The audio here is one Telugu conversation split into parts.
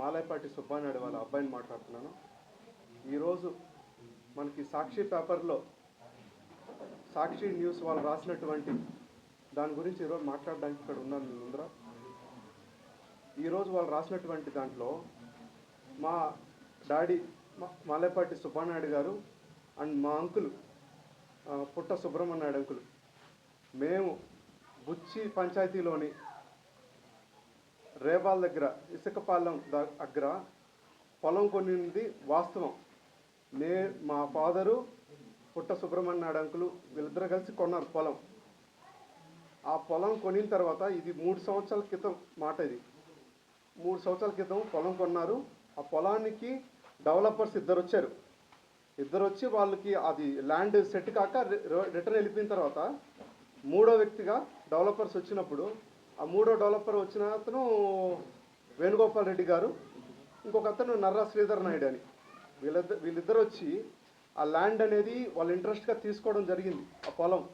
మాలేపాటి సుబ్బానాయుడు వాళ్ళ అబ్బాయిని మాట్లాడుతున్నాను. ఈరోజు మనకి సాక్షి పేపర్లో సాక్షి న్యూస్ వాళ్ళు రాసినటువంటి దాని గురించి ఈరోజు మాట్లాడడానికి ఇక్కడ ఉన్నాను మీ ముందర ఈరోజు వాళ్ళు రాసినటువంటి దాంట్లో మా డాడీ మాలేపాటి సుబ్బానాయుడు గారు అండ్ మా అంకుల్ పుట్ట సుబ్రహ్మణ్యాయుడు అంకులు. మేము బుచ్చి పంచాయతీలోని రేబాల్ దగ్గర ఇసుకపాలెం ద- దగ్గర పొలం కొనింది వాస్తవం. నే మా ఫాదరు పుట్ట సుబ్రహ్మణ్యాయుడు అంకులు వీళ్ళిద్దరు కలిసి కొన్నారు పొలం. ఆ పొలం కొనిన తర్వాత ఇది మూడు సంవత్సరాల క్రితం మాట ఇది. మూడు సంవత్సరాల క్రితం పొలం కొన్నారు. ఆ పొలానికి డెవలపర్స్ ఇద్దరు వచ్చారు. ఇద్దరు వచ్చి వాళ్ళకి అది ల్యాండ్ సెట్ కాక రిటర్న్ వెళ్ళిపోయిన తర్వాత మూడో వ్యక్తిగా డెవలపర్స్ వచ్చినప్పుడు ఆ మూడో డెవలపర్ వచ్చిన అతను వేణుగోపాల్ రెడ్డి గారు. ఇంకొక అతను నర్రా శ్రీధర్ నాయుడు అని. వీళ్ళిద్దరు వీళ్ళిద్దరు వచ్చి ఆ ల్యాండ్ అనేది వాళ్ళు ఇంట్రెస్ట్గా తీసుకోవడం జరిగింది ఆ పొలం.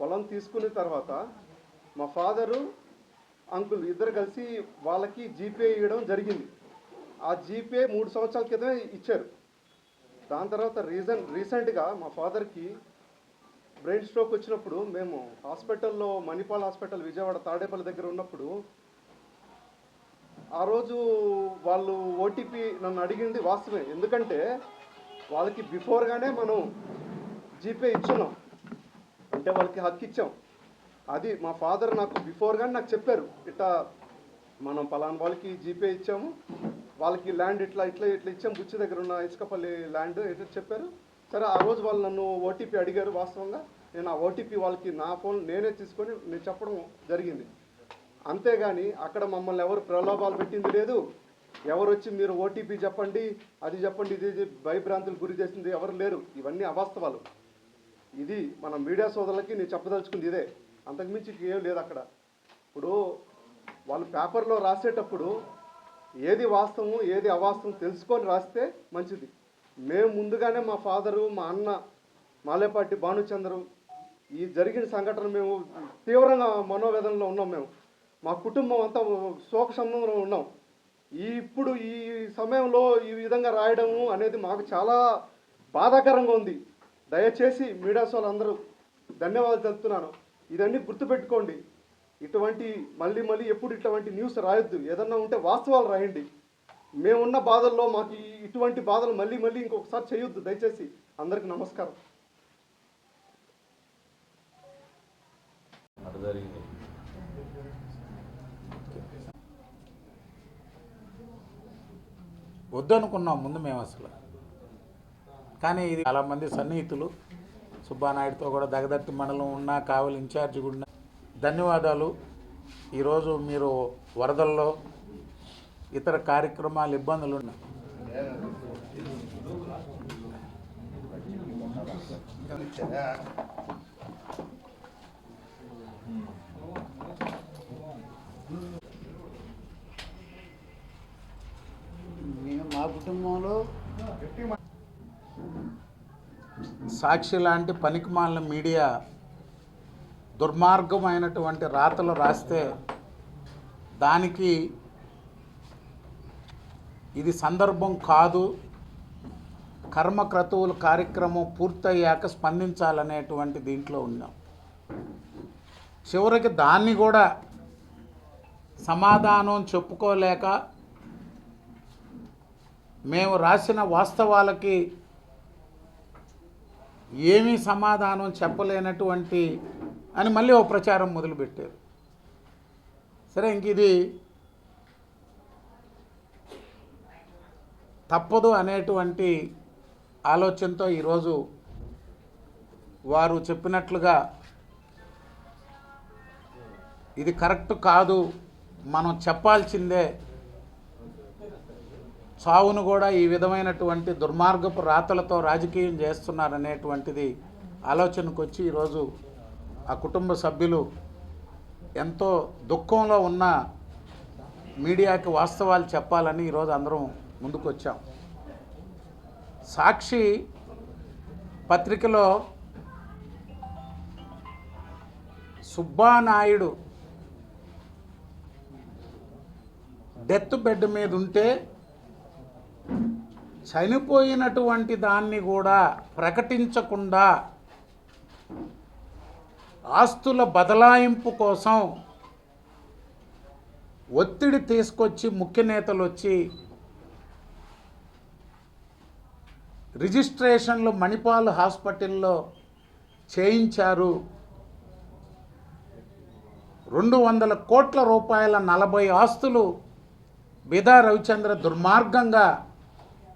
పొలం తీసుకున్న తర్వాత మా ఫాదరు అంకుల్ ఇద్దరు కలిసి వాళ్ళకి జీపే ఇవ్వడం జరిగింది. ఆ జీపే మూడు సంవత్సరాల క్రితమే ఇచ్చారు. దాని తర్వాత రీజన్ రీసెంట్గా మా ఫాదర్కి బ్రెయిన్ స్ట్రోక్ వచ్చినప్పుడు మేము హాస్పిటల్లో మణిపాల్ హాస్పిటల్ విజయవాడ తాడేపల్లి దగ్గర ఉన్నప్పుడు ఆ రోజు వాళ్ళు ఓటీపీ నన్ను అడిగింది వాస్తవమే. ఎందుకంటే వాళ్ళకి బిఫోర్గానే మనం జీపే ఇచ్చున్నాం. అంటే వాళ్ళకి హక్కు ఇచ్చాం. అది మా ఫాదర్ నాకు బిఫోర్గానే నాకు చెప్పారు. ఇట్లా మనం పలానా వాళ్ళకి జీపే ఇచ్చాము. వాళ్ళకి ల్యాండ్ ఇట్లా ఇట్లా ఇట్లా ఇచ్చాం. బుచ్చి దగ్గర ఉన్న ఇసుకపల్లి ల్యాండ్ ఇట్లా చెప్పారు. సరే ఆ రోజు వాళ్ళు నన్ను ఓటీపీ అడిగారు వాస్తవంగా. నేను ఆ ఓటీపీ వాళ్ళకి నా ఫోన్ నేనే తీసుకొని నేను చెప్పడం జరిగింది. అంతేగాని అక్కడ మమ్మల్ని ఎవరు ప్రలోభాలు పెట్టింది లేదు. ఎవరు వచ్చి మీరు ఓటీపీ చెప్పండి అది చెప్పండి ఇది భయభ్రాంతులు గురి చేసింది ఎవరు లేరు. ఇవన్నీ అవాస్తవాలు. ఇది మన మీడియా సోదరులకి నేను చెప్పదలుచుకుంది ఇదే. అంతకుమించి ఏం లేదు అక్కడ. ఇప్పుడు వాళ్ళు పేపర్లో రాసేటప్పుడు ఏది వాస్తవం ఏది అవాస్తవం తెలుసుకొని రాస్తే మంచిది. మేము ముందుగానే మా ఫాదరు మా అన్న మాలేపాటి భానుచంద్రం ఈ జరిగిన సంఘటన మేము తీవ్రంగా మనోవేదనలో ఉన్నాం మేము. మా కుటుంబం అంతా శోక సంబంధంలో ఉన్నాం. ఈ ఇప్పుడు ఈ సమయంలో ఈ విధంగా రాయడము అనేది మాకు చాలా బాధాకరంగా ఉంది. దయచేసి మీడియా అందరూ ధన్యవాదాలు తెలుపుతున్నాను. ఇదన్నీ గుర్తుపెట్టుకోండి. ఇటువంటి మళ్ళీ మళ్ళీ ఎప్పుడు ఇటువంటి న్యూస్ రాయొద్దు. ఏదన్నా ఉంటే వాస్తవాలు రాయండి. మేమున్న బాధల్లో మాకు ఈ- ఇటువంటి బాధలు మళ్ళీ మళ్ళీ ఇంకొకసారి చేయొద్దు. దయచేసి అందరికీ నమస్కారం. అటు జరిగింది. వద్దనుకున్నాం ముందు మేము అసలు. కానీ ఇది చాలామంది సన్నిహితులు సుబ్బానాయుడుతో కూడా దగదర్తి మండలం ఉన్నా కావలి ఇన్ఛార్జి కూడా ధన్యవాదాలు. ఈరోజు మీరు వరదల్లో ఇతర కార్యక్రమాలు ఇబ్బందులు ఉన్నాయి మేము మా కుటుంబంలో సాక్షి లాంటి పనికిమాలిన మీడియా దుర్మార్గమైనటువంటి రాతలు రాస్తే దానికి ఇది సందర్భం కాదు. కర్మక్రతువుల కార్యక్రమం పూర్తయ్యాక స్పందించాలనేటువంటి దీంట్లో ఉన్నాం. చివరికి దాన్ని కూడా సమాధానం చెప్పుకోలేక మేము రాసిన వాస్తవాలకి ఏమీ సమాధానం చెప్పలేనటువంటి అని మళ్ళీ ఓ ప్రచారం మొదలుపెట్టారు. సరే ఇంక ఇది తప్పదు అనేటువంటి ఆలోచనతో ఈరోజు వారు చెప్పినట్లుగా ఇది కరెక్ట్ కాదు మనం చెప్పాల్సిందే చావును కూడా ఈ విధమైనటువంటి దుర్మార్గపు రాతలతో రాజకీయం చేస్తున్నారనేటువంటిది ఆలోచనకు వచ్చి ఈరోజు ఆ కుటుంబ సభ్యులు ఎంతో దుఃఖంలో ఉన్న మీడియాకి వాస్తవాలు చెప్పాలని ఈరోజు అందరం ముందుకు వచ్చాం సాక్షి పత్రికలో సుబ్బానాయుడు డెత్ బెడ్ మీద ఉంటే చనిపోయినటువంటి దాన్ని కూడా ప్రకటించకుండా ఆస్తుల బదలాయింపు కోసం ఒత్తిడి తీసుకొచ్చి ముఖ్య నేతలు వచ్చి రిజిస్ట్రేషన్లు మణిపాల్ హాస్పిటల్లో చేయించారు. రెండు వందల కోట్ల రూపాయల నలభై ఆస్తులు బిదా రవిచంద్ర దుర్మార్గంగా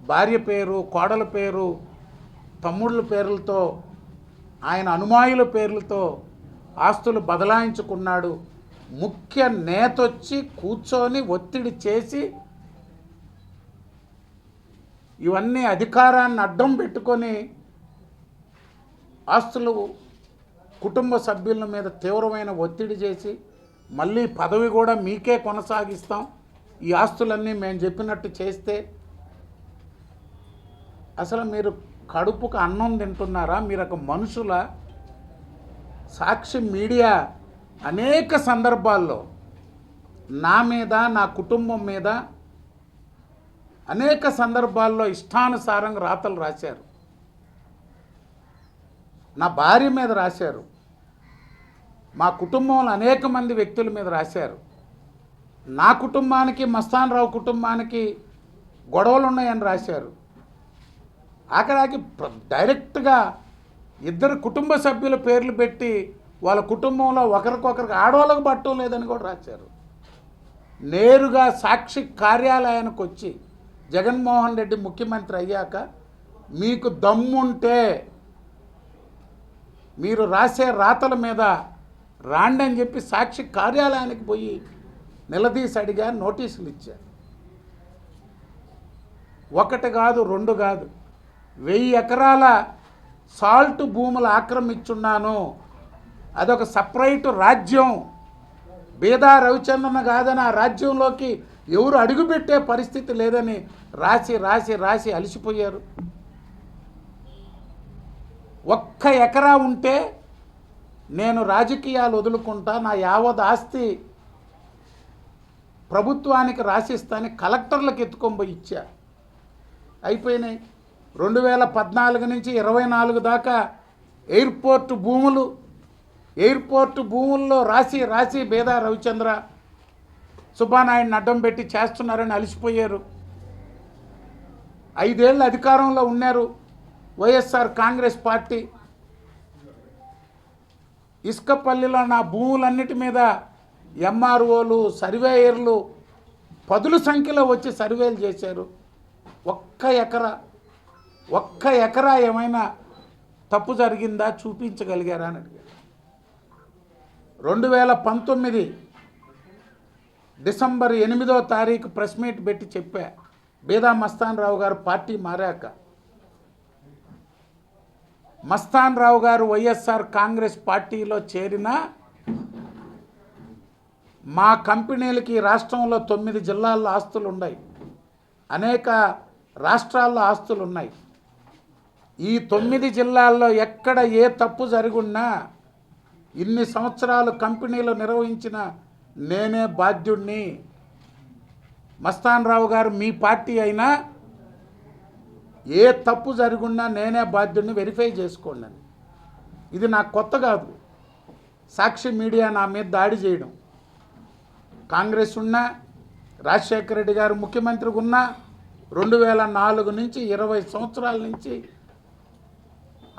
భార్య పేరు కోడల పేరు తమ్ముళ్ళ పేర్లతో ఆయన అనుమాయుల పేర్లతో ఆస్తులు బదలాయించుకున్నాడు. ముఖ్య నేతొచ్చి కూర్చొని ఒత్తిడి చేసి ఇవన్నీ అధికారాన్ని అడ్డం పెట్టుకొని ఆస్తులు కుటుంబ సభ్యుల మీద తీవ్రమైన ఒత్తిడి చేసి మళ్ళీ పదవి కూడా మీకే కొనసాగిస్తాం. ఈ ఆస్తులన్నీ మేము చెప్పినట్టు చేస్తే అసలు మీరు కడుపుకు అన్నం తింటున్నారా? మీరు ఒక మనుషుల సాక్షి మీడియా అనేక సందర్భాల్లో నా మీద నా కుటుంబం మీద అనేక సందర్భాల్లో ఇష్టానుసారంగా రాతలు రాశారు. నా భార్య మీద రాశారు. మా కుటుంబంలో అనేక మంది వ్యక్తుల మీద రాశారు. నా కుటుంబానికి మస్తాన్ రావు కుటుంబానికి గొడవలు ఉన్నాయని రాశారు. ఆఖరాకి డైరెక్ట్గా ఇద్దరు కుటుంబ సభ్యుల పేర్లు పెట్టి వాళ్ళ కుటుంబంలో ఒకరికొకరికి ఆడవాళ్ళకు పట్టం లేదని కూడా రాశారు. నేరుగా సాక్షి కార్యాలయానికి వచ్చి జగన్మోహన్ రెడ్డి ముఖ్యమంత్రి అయ్యాక మీకు దమ్ముంటే మీరు రాసే రాతల మీద రాండి అని చెప్పి సాక్షి కార్యాలయానికి పోయి నిలదీసి అడిగా నోటీసులు ఇచ్చారు. ఒకటి కాదు రెండు కాదు. వెయ్యి ఎకరాల సాల్ట్ భూములు ఆక్రమించున్నాను. అదొక సపరేట్ రాజ్యం. బీదా రవిచంద్రన్ కాదని ఆ రాజ్యంలోకి ఎవరు అడుగుపెట్టే పరిస్థితి లేదని రాసి రాసి రాసి అలసిపోయారు. ఒక్క ఎకరా ఉంటే నేను రాజకీయాలు వదులుకుంటా నా యావత్ ఆస్తి ప్రభుత్వానికి రాసిస్తాని కలెక్టర్లకు ఎత్తుకొని పోయి ఇచ్చా. అయిపోయినాయి. రెండు వేల పద్నాలుగు నుంచి ఇరవై నాలుగు దాకా ఎయిర్పోర్ట్ భూములు ఎయిర్పోర్ట్ భూముల్లో రాసి రాసి బేదా రవిచంద్ర సుబ్బానాయుడిని అడ్డం పెట్టి చేస్తున్నారని అలసిపోయారు. ఐదేళ్ళు అధికారంలో ఉన్నారు. వైఎస్ఆర్ కాంగ్రెస్ పార్టీ. ఇసుకపల్లిలో నా భూములన్నిటి మీద ఎంఆర్ఓలు సర్వేయర్లు పదుల సంఖ్యలో వచ్చి సర్వేలు చేశారు. ఒక్క ఎకరా. ఒక్క ఎకరా ఏమైనా తప్పు జరిగిందా చూపించగలిగారా అని అడిగారు రెండు వేల పంతొమ్మిది డిసెంబర్ ఎనిమిదో తారీఖు ప్రెస్ మీట్ పెట్టి చెప్పా బేదా మస్తాన్ రావు గారు పార్టీ మారాక. మస్తాన్ రావు గారు వైఎస్ఆర్ కాంగ్రెస్ పార్టీలో చేరిన మా కంపెనీలకి రాష్ట్రంలో తొమ్మిది జిల్లాల్లో ఆస్తులు ఉన్నాయి అనేక రాష్ట్రాల్లో ఆస్తులు ఉన్నాయి ఈ తొమ్మిది జిల్లాల్లో ఎక్కడ ఏ తప్పు జరుగున్నా ఇన్ని సంవత్సరాలు కంపెనీలు నిర్వహించిన నేనే బాధ్యుణ్ణి. మస్తాన్ రావు గారు మీ పార్టీ అయినా ఏ తప్పు జరుగున్నా నేనే బాధ్యుడిని వెరిఫై చేసుకోండి అని. ఇది నాకు కొత్త కాదు. సాక్షి మీడియా నా మీద దాడి చేయడం. కాంగ్రెస్ ఉన్నా రాజశేఖర రెడ్డి గారు ముఖ్యమంత్రిగా ఉన్నా రెండు వేల నాలుగు నుంచి ఇరవై సంవత్సరాల నుంచి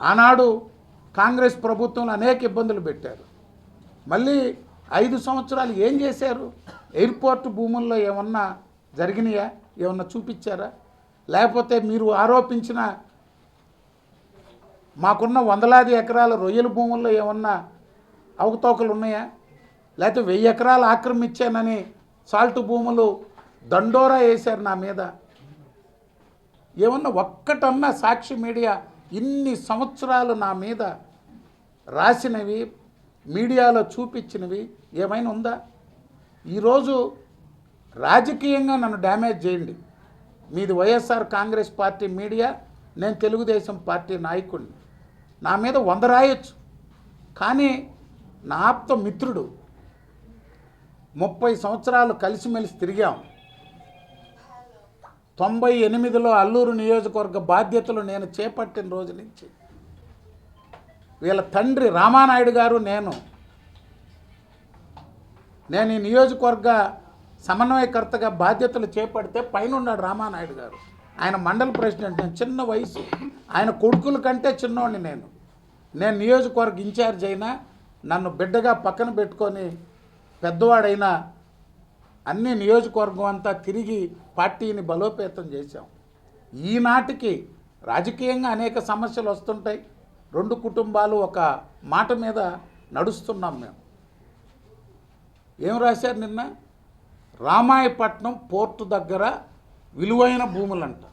ఆనాడు కాంగ్రెస్ ప్రభుత్వంలో అనేక ఇబ్బందులు పెట్టారు. మళ్ళీ ఐదు సంవత్సరాలు ఏం చేశారు? ఎయిర్పోర్ట్ భూముల్లో ఏమన్నా జరిగినాయా? ఏమన్నా చూపించారా? లేకపోతే మీరు ఆరోపించిన మాకున్న వందలాది ఎకరాల రొయ్యల భూముల్లో ఏమన్నా అవకతవకలు ఉన్నాయా? లేకపోతే వెయ్యి ఎకరాలు ఆక్రమించానని సాల్ట్ భూములు దండోరా వేశారు నా మీద. ఏమన్నా ఒక్కటన్నా సాక్షి మీడియా ఇన్ని సంవత్సరాలు నా మీద రాసినవి మీడియాలో చూపించినవి ఏమైనా ఉందా? ఈరోజు రాజకీయంగా నన్ను డ్యామేజ్ చేయండి. మీది వైఎస్ఆర్ కాంగ్రెస్ పార్టీ మీడియా నేను తెలుగుదేశం పార్టీ నాయకుడిని నా మీద వంద రాయొచ్చు. కానీ నా ఆప్త మిత్రుడు ముప్పై సంవత్సరాలు కలిసిమెలిసి తిరిగాం. తొంభై ఎనిమిదిలో అల్లూరు నియోజకవర్గ బాధ్యతలు నేను చేపట్టిన రోజు నుంచి. వీళ్ళ తండ్రి రామానాయుడు గారు నేను. నేను ఈ నియోజకవర్గ సమన్వయకర్తగా బాధ్యతలు చేపడితే పైన ఉన్నాడు రామానాయుడు గారు. ఆయన మండల ప్రెసిడెంట్ నేను చిన్న వయసు. ఆయన కొడుకుల కంటే చిన్నోడిని నేను. నేను నియోజకవర్గ ఇన్ఛార్జ్ అయినా నన్ను బిడ్డగా పక్కన పెట్టుకొని పెద్దవాడైనా అన్ని నియోజకవర్గం అంతా తిరిగి పార్టీని బలోపేతం చేశాం. ఈనాటికి రాజకీయంగా అనేక సమస్యలు వస్తుంటాయి. రెండు కుటుంబాలు ఒక మాట మీద నడుస్తున్నాం మేము. ఏం రాశారు నిన్న? రామాయపట్నం పోర్టు దగ్గర విలువైన భూములంట.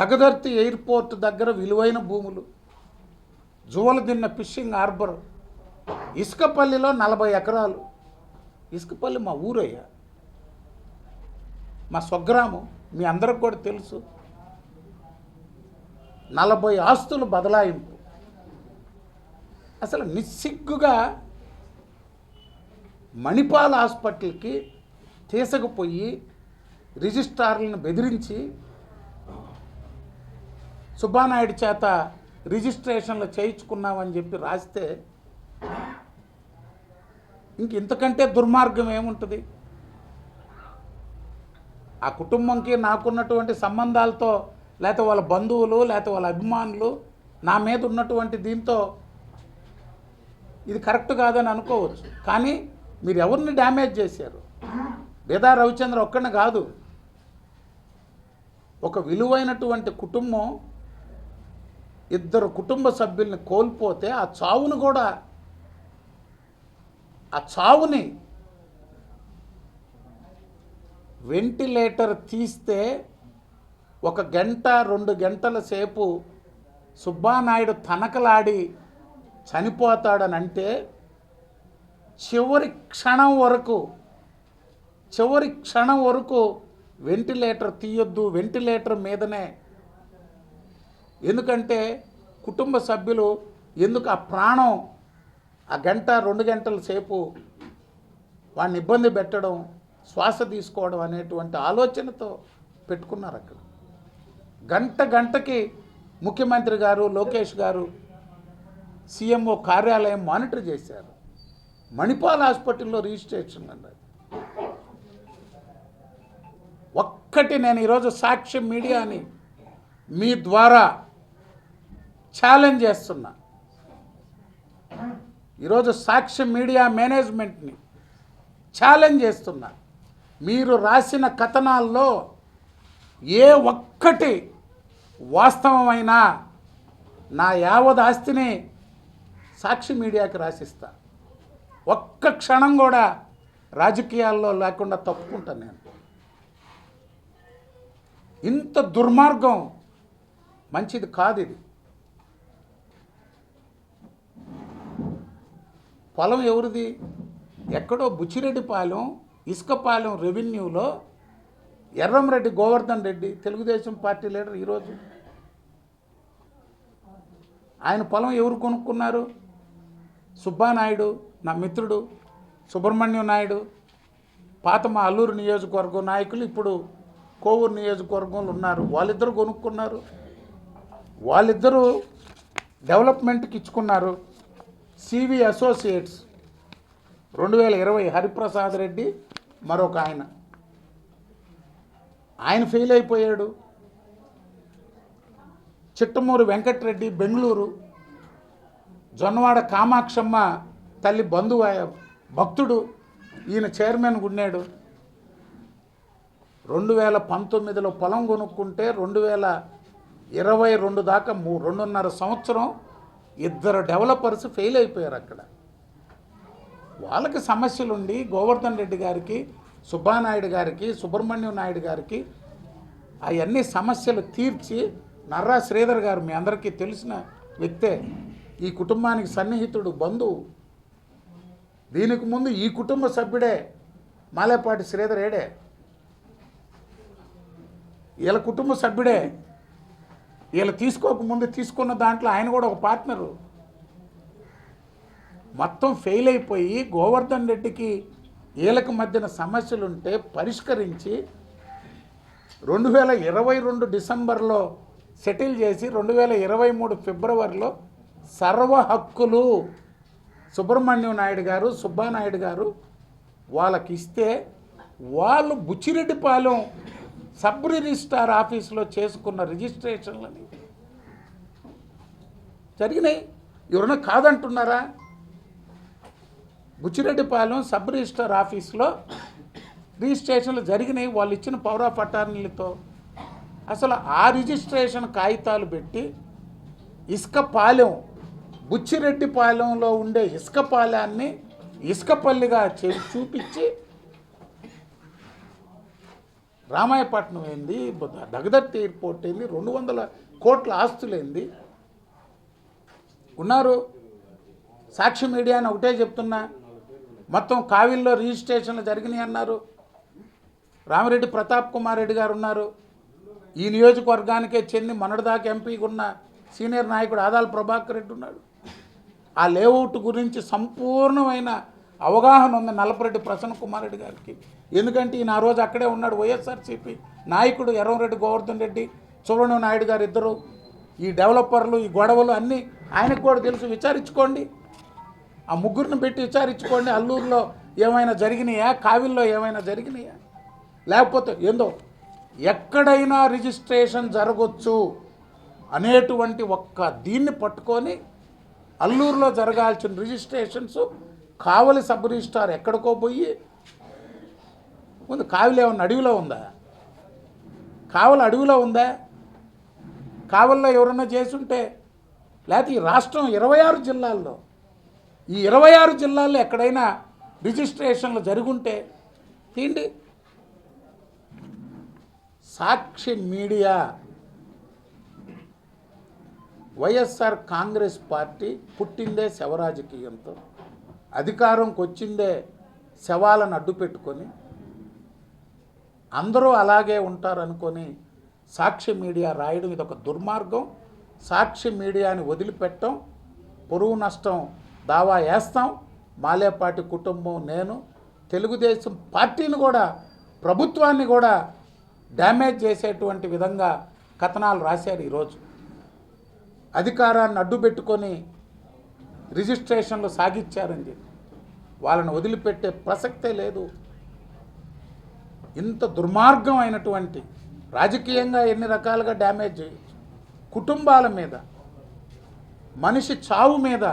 దగదర్తి ఎయిర్పోర్ట్ దగ్గర విలువైన భూములు. జువలదిన్న ఫిషింగ్ హార్బర్ ఇసుకపల్లిలో నలభై ఎకరాలు. ఇసుకపల్లి మా ఊరయ్యా. మా స్వగ్రామం మీ అందరికి కూడా తెలుసు. నలభై ఆస్తులు బదలాయింపు. అసలు నిస్సిగ్గుగా మణిపాల్ హాస్పిటల్కి తీసుకుపోయి రిజిస్ట్రార్లను బెదిరించి సుబ్బానాయుడు చేత రిజిస్ట్రేషన్లు చేయించుకున్నామని చెప్పి రాస్తే ఇంక ఇంతకంటే దుర్మార్గం ఏముంటుంది? ఆ కుటుంబంకి నాకున్నటువంటి సంబంధాలతో లేకపోతే వాళ్ళ బంధువులు లేకపోతే వాళ్ళ అభిమానులు నా మీద ఉన్నటువంటి దీంతో ఇది కరెక్ట్ కాదని అనుకోవచ్చు. కానీ మీరు ఎవరిని డ్యామేజ్ చేశారు? లేదా రవిచంద్ర ఒక్కడిని కాదు. ఒక విలువైనటువంటి కుటుంబం ఇద్దరు కుటుంబ సభ్యుల్ని కోల్పోతే ఆ చావును కూడా ఆ చావుని వెంటిలేటర్ తీస్తే ఒక గంట రెండు గంటల సేపు సుబ్బానాయుడు తనకలాడి చనిపోతాడనంటే చివరి క్షణం వరకు చివరి క్షణం వరకు వెంటిలేటర్ తీయొద్దు వెంటిలేటర్ మీదనే. ఎందుకంటే కుటుంబ సభ్యులు ఎందుకు ఆ ప్రాణం ఆ గంట రెండు గంటల సేపు వాడిని ఇబ్బంది పెట్టడం శ్వాస తీసుకోవడం అనేటువంటి ఆలోచనతో పెట్టుకున్నారు అక్కడ. గంట గంటకి ముఖ్యమంత్రి గారు లోకేష్ గారు సీఎంఓ కార్యాలయం మానిటర్ చేశారు. మణిపాల్ హాస్పిటల్లో రిజిస్ట్రేషన్ అన్నది ఒక్కటి నేను ఈరోజు సాక్ష్యం మీడియాని మీ ద్వారా ఛాలెంజ్ చేస్తున్నా. ఈరోజు సాక్షి మీడియా మేనేజ్మెంట్ని ఛాలెంజ్ చేస్తున్నా. మీరు రాసిన కథనాల్లో ఏ ఒక్కటి వాస్తవమైనా నా యావద్ ఆస్తిని సాక్షి మీడియాకి రాసిస్తా. ఒక్క క్షణం కూడా రాజకీయాల్లో లేకుండా తప్పుకుంటాను నేను. ఇంత దుర్మార్గం మంచిది కాదు ఇది. పొలం ఎవరిది? ఎక్కడో బుచ్చిరెడ్డిపాలెం ఇసుకపాలెం రెవెన్యూలో ఎర్రంరెడ్డి గోవర్ధన్ రెడ్డి తెలుగుదేశం పార్టీ లీడర్ ఈరోజు. ఆయన పొలం ఎవరు కొనుక్కున్నారు? సుబ్బానాయుడు నా మిత్రుడు సుబ్రహ్మణ్యం నాయుడు పాత మా అల్లూరు నియోజకవర్గం నాయకులు ఇప్పుడు కోవూరు నియోజకవర్గంలో ఉన్నారు. వాళ్ళిద్దరు కొనుక్కున్నారు. వాళ్ళిద్దరూ డెవలప్మెంట్కి ఇచ్చుకున్నారు. సివి అసోసియేట్స్ రెండు వేల ఇరవై హరిప్రసాద్ రెడ్డి మరొక ఆయన. ఆయన ఫెయిల్ అయిపోయాడు. చిట్టమూరు వెంకటరెడ్డి బెంగళూరు. జొన్నవాడ కామాక్షమ్మ తల్లి బంధువు భక్తుడు. ఈయన చైర్మన్ ఉన్నాడు రెండు వేల పంతొమ్మిదిలో పొలం కొనుక్కుంటే రెండు వేల ఇరవై రెండు దాకా మూ రెండున్నర సంవత్సరం ఇద్దరు డెవలపర్స్ ఫెయిల్ అయిపోయారు అక్కడ. వాళ్ళకి సమస్యలుండి గోవర్ధన్ రెడ్డి గారికి సుబ్బానాయుడు గారికి సుబ్రహ్మణ్యం నాయుడు గారికి అవన్నీ సమస్యలు తీర్చి నర్రా శ్రీధర్ గారు మీ అందరికీ తెలిసిన వ్యక్తే ఈ కుటుంబానికి సన్నిహితుడు బంధువు. దీనికి ముందు ఈ కుటుంబ సభ్యుడే మాలేపాటి శ్రీధర్ ఏడే? వీళ్ళ కుటుంబ సభ్యుడే వీళ్ళు తీసుకోకముందు తీసుకున్న దాంట్లో ఆయన కూడా ఒక పార్ట్నరు. మొత్తం ఫెయిల్ అయిపోయి గోవర్ధన్ రెడ్డికి వీళ్ళకి మధ్యన సమస్యలుంటే పరిష్కరించి రెండు వేల ఇరవై రెండు డిసెంబర్లో సెటిల్ చేసి రెండు వేల ఇరవై మూడు ఫిబ్రవరిలో సర్వ హక్కులు సుబ్రహ్మణ్యం నాయుడు గారు సుబ్బానాయుడు గారు వాళ్ళకి ఇస్తే వాళ్ళు బుచ్చిరెడ్డిపాలెం సబ్ రిజిస్ట్రార్ ఆఫీసులో చేసుకున్న రిజిస్ట్రేషన్లని జరిగినాయి. ఎవరైనా కాదంటున్నారా? బుచ్చిరెడ్డిపాలెం సబ్ రిజిస్టర్ ఆఫీస్లో రిజిస్ట్రేషన్లు జరిగినాయి. వాళ్ళు ఇచ్చిన పౌర ఆఫ్ అసలు ఆ రిజిస్ట్రేషన్ కాగితాలు పెట్టి ఇసుక పాలెం బుచ్చిరెడ్డిపాలెంలో ఉండే ఇసుకపాలెన్ని ఇసుకపల్లిగా చే చూపించి రామాయపట్నం ఏంది? బుద్ధ- దగదర్తి ఎయిర్పోర్ట్ ఏంది? రెండు వందల కోట్ల ఆస్తులు ఏంది ఉన్నారు. సాక్షి మీడియా అని ఒకటే చెప్తున్నా. మొత్తం కావిల్లో రిజిస్ట్రేషన్లు జరిగినాయి అన్నారు. రామిరెడ్డి ప్రతాప్ కుమార్ రెడ్డి గారు ఉన్నారు. ఈ నియోజకవర్గానికే చెంది మొన్నటిదాకా ఎంపీగా ఉన్న సీనియర్ నాయకుడు ఆదాల ప్రభాకర్ రెడ్డి ఉన్నాడు. ఆ లేఅవుట్ గురించి సంపూర్ణమైన అవగాహన ఉంది నలపరెడ్డి ప్రసన్న కుమార్ రెడ్డి గారికి. ఎందుకంటే ఈయన ఆ రోజు అక్కడే ఉన్నాడు వైఎస్ఆర్సీపీ నాయకుడు ఎర్రంరెడ్డి గోవర్ధన్ రెడ్డి సుబ్రహ్మణ్య నాయుడు గారు ఇద్దరు. ఈ డెవలపర్లు ఈ గొడవలు అన్నీ ఆయనకు కూడా తెలుసు. విచారించుకోండి. ఆ ముగ్గురిని పెట్టి విచారించుకోండి. అల్లూరులో ఏమైనా జరిగినాయా? కావిల్లో ఏమైనా జరిగినాయా? లేకపోతే ఏందో ఎక్కడైనా రిజిస్ట్రేషన్ జరగవచ్చు అనేటువంటి ఒక్క దీన్ని పట్టుకొని అల్లూరులో జరగాల్సిన రిజిస్ట్రేషన్స్ కావలి సబ్ రిజిస్టార్ ఎక్కడికో పోయి ముందు కావలి ఏమన్నా అడవిలో ఉందా? కావలి అడవిలో ఉందా? కావల్లో ఎవరన్నా చేసుంటే లేకపోతే ఈ రాష్ట్రం ఇరవై ఆరు జిల్లాల్లో ఈ ఇరవై ఆరు జిల్లాల్లో ఎక్కడైనా రిజిస్ట్రేషన్లు జరుగుంటే తీండి Sakshi media YSR Congress party పుట్టిందే శవరాజకీయంతో. అధికారంకి వచ్చిందే శవాలను అడ్డు పెట్టుకొని అందరూ అలాగే ఉంటారనుకొని సాక్షి మీడియా రాయడం ఇది ఒక దుర్మార్గం. సాక్షి మీడియాని వదిలిపెట్టం పొరుగు నష్టం దావా వేస్తాం. మాలేపాటి కుటుంబం నేను తెలుగుదేశం పార్టీని కూడా ప్రభుత్వాన్ని కూడా డ్యామేజ్ చేసేటువంటి విధంగా కథనాలు రాశారు ఈరోజు. అధికారాన్ని అడ్డు పెట్టుకొని రిజిస్ట్రేషన్లు సాగిచ్చారని చెప్పి. వాళ్ళని వదిలిపెట్టే ప్రసక్తే లేదు. ఇంత దుర్మార్గం అయినటువంటి రాజకీయంగా ఎన్ని రకాలుగా డ్యామేజ్ కుటుంబాల మీద మనిషి చావు మీద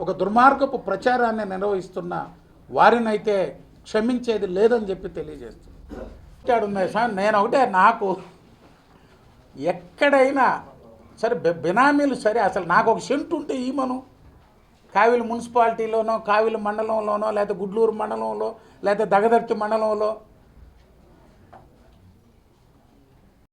ఒక దుర్మార్గపు ప్రచారాన్ని నిర్వహిస్తున్న వారినైతే క్షమించేది లేదని చెప్పి తెలియజేస్తుంది ఉన్నాయి నేను ఒకటే నాకు ఎక్కడైనా సరే బె- బినామీలు సరే అసలు నాకు ఒక సెంటు ఉంటే ఈమను. కావిలి మున్సిపాలిటీలోనో కావిలి మండలంలోనో లేకపోతే గుడ్లూరు మండలంలో లేకపోతే దగదర్తి మండలంలో